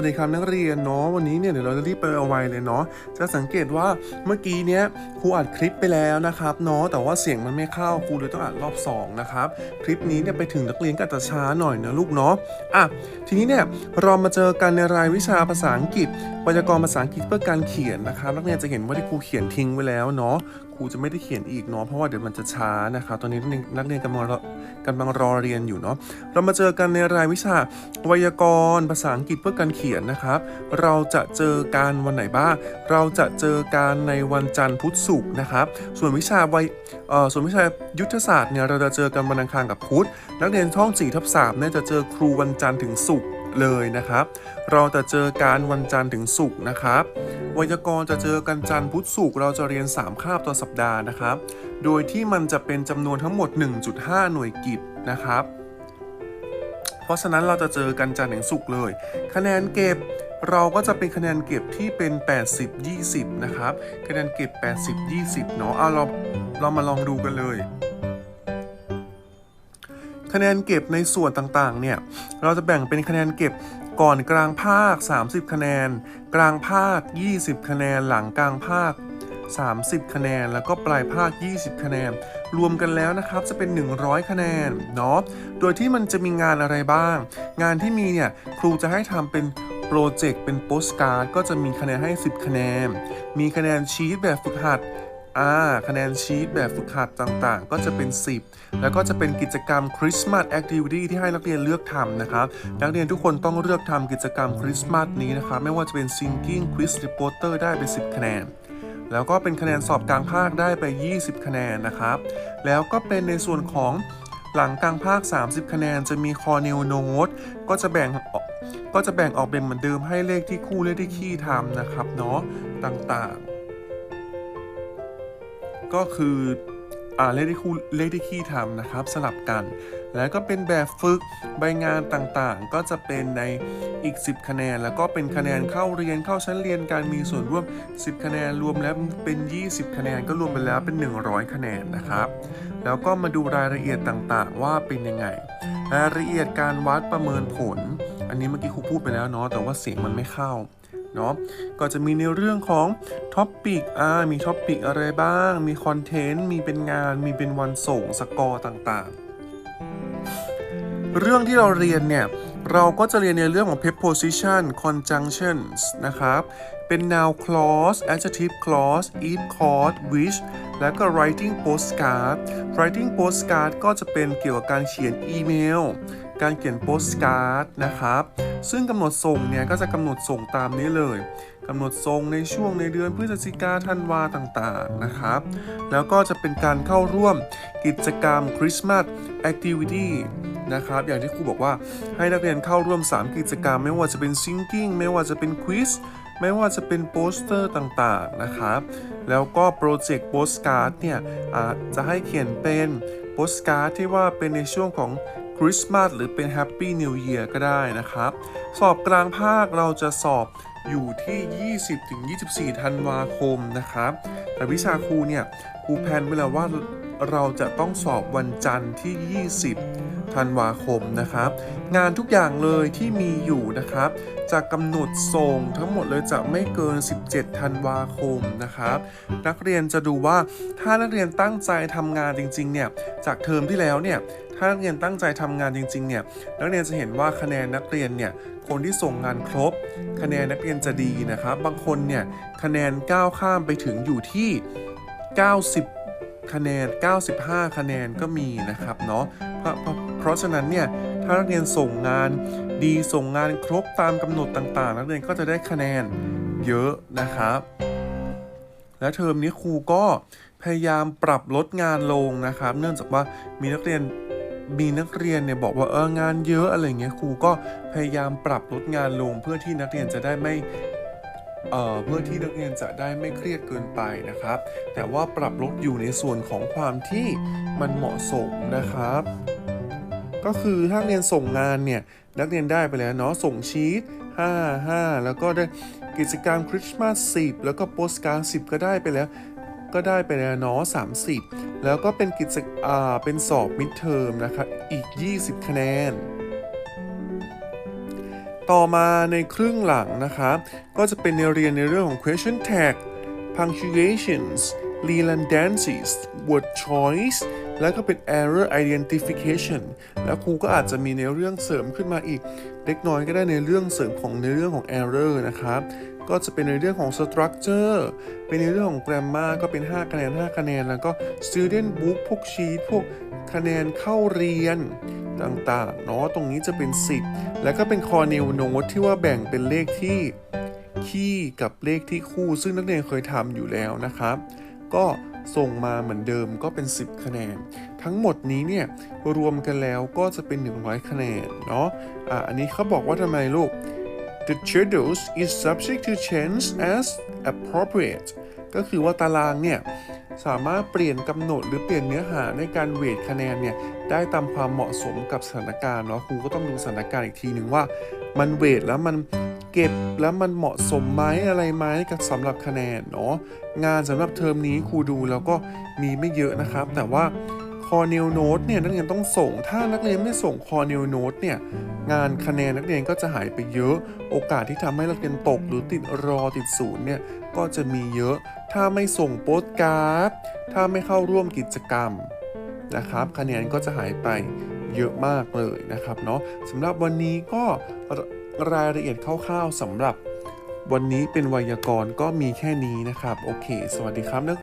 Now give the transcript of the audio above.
วัสดีครับนักเรียนเนาะวันนี้เนี่ยเดี๋ยวเราจะรีบไปเอาไว้เลยเนาะจะสังเกตว่าเมื่อกี้เนี้ยครูอัดคลิปไปแล้วนะครับเนาะแต่ว่าเสียงมันไม่เข้าครูเลยต้องอัดรอบสองนะครับคลิปนี้เนี่ยไปถึงนักเรียนก็อาจจะช้าหน่อยนะลูกเนาะอะทีนี้เนี่ยเรามาเจอกันในรายวิชาภาษาอังกฤษไวยากรณ์ภาษาอังกฤษเพื่อการเขียนนะครับนักเรียนจะเห็นว่าที่ครูเขียนทิ้งไว้แล้วเนาะ รูจะไม่ได้เขียนอีกเนาะเพราะว่าเดี๋ยวมันจะช้านะครับตอนนี้นักเรียนกำลังรอกำลังรอเรียนอยู่เนาะเรามาเจอกันในรายวิชาไวยากรณ์ภาษาอังกฤษเพื่อการเขียนนะครับ เราจะเจอกันวันไหนบ้าง เราจะเจอกันในวันจันทร์พุธศุกร์นะครับ ส่วนวิชาวัยส่วนวิชายุทธศาสตร์เนี่ยเราจะเจอกันวันอังคารกับพุธนักเรียนช่อง4ทับ3เนี่ยจะเจอครูวันจันทร์ถึงศุกร์ เลยนะครับ เราจะเจอการวันจันทร์ถึงศุกร์นะครับ ไวยากรณ์จะเจอกันจันทร์พุธศุกร์เราจะเรียน 3 คาบต่อสัปดาห์นะครับ โดยที่มันจะเป็นจำนวนทั้งหมด 1.5 หน่วยกิตนะครับ เพราะฉะนั้นเราจะเจอกันจันทร์ถึงศุกร์เลย คะแนนเก็บเราก็จะเป็นคะแนนเก็บที่เป็น 80 20 นะครับ คะแนนเก็บ 80 20 เนาะเอาเราเรามาลองดูกันเลย คะแนนเก็บในส่วนต่างๆ เนี่ย เราจะแบ่งเป็นคะแนนเก็บก่อนกลางภาค 30 คะแนน กลางภาค 20 คะแนน หลังกลางภาค 30 คะแนน แล้วก็ปลายภาค 20 คะแนน รวมกันแล้วนะครับจะเป็น 100 คะแนน เนาะ โดยที่มันจะมีงานอะไรบ้าง งานที่มีเนี่ย ครูจะให้ทำเป็นโปรเจกต์เป็นโปสการ์ดก็จะมีคะแนนให้ 10 คะแนน มีคะแนนชีตแบบฝึกหัด คะแนนชีตแบบฝึกหัดต่างๆ ก็จะเป็น 10 แล้วก็จะเป็นกิจกรรมคริสต์มาสแอคทิวิตี้ที่ให้นักเรียนเลือกทำนะครับ นักเรียนทุกคนต้องเลือกทำกิจกรรมคริสต์มาสนี้นะครับ ไม่ว่าจะเป็น singing quiz reporter ได้ไป10 คะแนนแล้วก็เป็นคะแนนสอบกลางภาคได้ไป 20 คะแนนนะครับ แล้วก็เป็นในส่วนของหลังกลางภาค 30 คะแนนจะมี cornell note ก็จะแบ่งกก็จะแบ่งออกเป็นเหมือนเดิมให้เลขที่คู่เลขที่คี่ทำนะครับเนาะต่างๆ ก็คืออ่าเลขที่คู่เลขที่คี่ทำนะครับสลับกัน แล้วก็เป็นแบบฝึกใบงานต่างๆ ก็จะเป็นในอีก 10 คะแนน แล้วก็เป็นคะแนนเข้าเรียนเข้าชั้นเรียนการมีส่วนร่วม 10 คะแนนรวมแล้วเป็น 20 คะแนนก็รวมไปแล้วเป็น 100 คะแนนนะครับ แล้วก็มาดูรายละเอียดต่างๆ ว่าเป็นยังไง รายละเอียดการวัดประเมินผล อันนี้เมื่อกี้ครูพูดไปแล้วเนาะแต่ว่าเสียงมันไม่เข้า เนาะก็จะมีในเรื่องของท็อปปิกอ่ามีท็อปปิกอะไรบ้าง มีคอนเทนต์ มีเป็นงาน มีเป็นวันส่งสกอร์ต่างๆ เรื่องที่เราเรียนเนี่ย เราก็จะเรียนในเรื่องของ preposition conjunctions นะครับ เป็น noun clause adjective clause if called which และก็ writing postcard writing postcard ก็จะเป็นเกี่ยวกับการเขียนอีเมล การเขียน postcard นะครับ ซึ่งกำหนดส่งเนี่ยก็จะกำหนดส่งตามนี้เลยกำหนดส่งในช่วงในเดือนพฤศจิกาธันวาต่างๆนะครับ แล้วก็จะเป็นการเข้าร่วมกิจกรรม Christmas Activity นะครับ อย่างที่ครูบอกว่าให้นักเรียนเข้าร่วม 3 กิจกรรม ไม่ว่าจะเป็น Singing ไม่ว่าจะเป็น Quiz ไม่ว่าจะเป็นโปสเตอร์ต่างๆนะครับ แล้วก็โปรเจกต์โปสการ์ดเนี่ยอาจจะให้เขียนเป็น โปสการ์ดที่ว่าเป็นในช่วงของคริสต์มาสหรือเป็นแฮปปี้นิว e ย r ก็ได้นะครับ สอบกลางภาคเราจะสอบอยู่ที่ 20-24 ธันวาคมนะครับ แต่วิชาครูเนี่ยครูแพนไว้แล้วว่าเราจะต้องสอบวันจันทร์ที่ 20 ธันวาคมนะครับ งานทุกอย่างเลยที่มีอยู่นะครับ จะกำหนดส่งทั้งหมดเลยจะไม่เกิน 17 ธันวาคมนะครับ นักเรียนจะดูว่าถ้านักเรียนตั้งใจทำงานจริงๆเนี่ยจากเทอมที่แล้วเนี่ยถ้านักเรียนตั้งใจทำงานจริงๆ เนี่ย นักเรียนจะเห็นว่าคะแนนนักเรียนเนี่ย คนที่ส่งงานครบ คะแนนนักเรียนจะดีนะครับ บางคนเนี่ย คะแนนก้าวข้ามไปถึงอยู่ที่ 90 คะแนน 95 คะแนนก็มีนะครับเนาะ เพราะฉะนั้นเนี่ยถ้านักเรียนส่งงานดีส่งงานครบตามกำหนดต่างๆ นักเรียนก็จะได้คะแนนเยอะนะครับและเทอมนี้ครูก็พยายามปรับลดงานลงนะครับ เนื่องจากว่ามีนักเรียนมีนักเรียนเนี่ยบอกว่าเอองานเยอะอะไรเงี้ยครูก็พยายามปรับลดงานลง เพื่อที่นักเรียนจะได้ไม่ เพื่อที่นักเรียนจะได้ไม่เครียดเกินไปนะครับ แต่ว่าปรับลดอยู่ในส่วนของความที่มันเหมาะสมนะครับ ก็คือถ้าเรียนส่งงานเนี่ยนักเรียนได้ไปแล้วเนาะส่งชีต5 5 แล้วก็ได้กิจกรรมคริสต์มาส10 แล้วก็โปสการ์ด10 ก็ได้ไปแล้ว ก็ได้ไปแล้วเนาะ30 แล้วก็เป็นกิจอ่าเป็นสอบมิดเทอมนะครับอีก 20 คะแนน ต่อมาในครึ่งหลังนะครับก็จะเป็นในเรียนในเรื่องของ question tag punctuations redundancies word choice แล้วก็เป็น error identification แล้วครูก็อาจจะมีในเรื่องเสริมขึ้นมาอีก เล็กน้อยก็ได้ในเรื่องเสริมของในเรื่องของ error นะครับ ก็จะเป็นในเรื่องของ structure เป็นในเรื่องของ grammar ก็เป็น 5 คะแนน 5 คะแนน แล้วก็ student book พวก sheet พวกคะแนนเข้าเรียนต่างๆเนาะตรงนี้จะเป็น 10 แล้วก็เป็น cornell note ที่ว่าแบ่งเป็นเลขที่คี่กับเลขที่คู่ ซึ่งนักเรียนเคยทำอยู่แล้วนะครับ ก็ส่งมาเหมือนเดิมก็เป็น 10 คะแนน ทั้งหมดนี้เนี่ยรวมกันแล้วก็จะเป็น 100 คะแนนเนาะอะอันนี้เขาบอกว่าทำไมลูก The schedules is subject to change as appropriate ก็คือว่าตารางเนี่ย สามารถเปลี่ยนกำหนดหรือเปลี่ยนเนื้อหาในการเวทคะแนนเนี่ย ได้ตามความเหมาะสมกับสถานการณ์เนาะครูก็ต้องดูสถานการณ์อีกทีหนึ่งว่า มันเวทแล้วมันเก็บแล้วมันเหมาะสมไหมอะไรไหมกับสำหรับคะแนนเนาะงานสำหรับเทอมนี้ครูดูแล้วก็มีไม่เยอะนะครับ แต่ว่า คอ n น l Note เนี่ยนักเรียนต้องส่ง ถ้านักเรียนไม่ส่งคอ n น l Note เนี่ยงานคะแนนนักเรียนก็จะหายไปเยอะ โอกาสที่ทำให้นักเรียนตกหรือติดรอติดศูนย์เนี่ยก็จะมีเยอะ ถ้าไม่ส่งโปสการ์ดถ้าไม่เข้าร่วมกิจกรรมนะครับ คะแนนก็จะหายไปเยอะมากเลยนะครับเนาะสำหรับวันนี้ก็รายละเอียดคร่าวๆสำหรับวันนี้เป็นไวยากรณ์ก็มีแค่นี้นะครับ โอเค สวัสดีครับนัก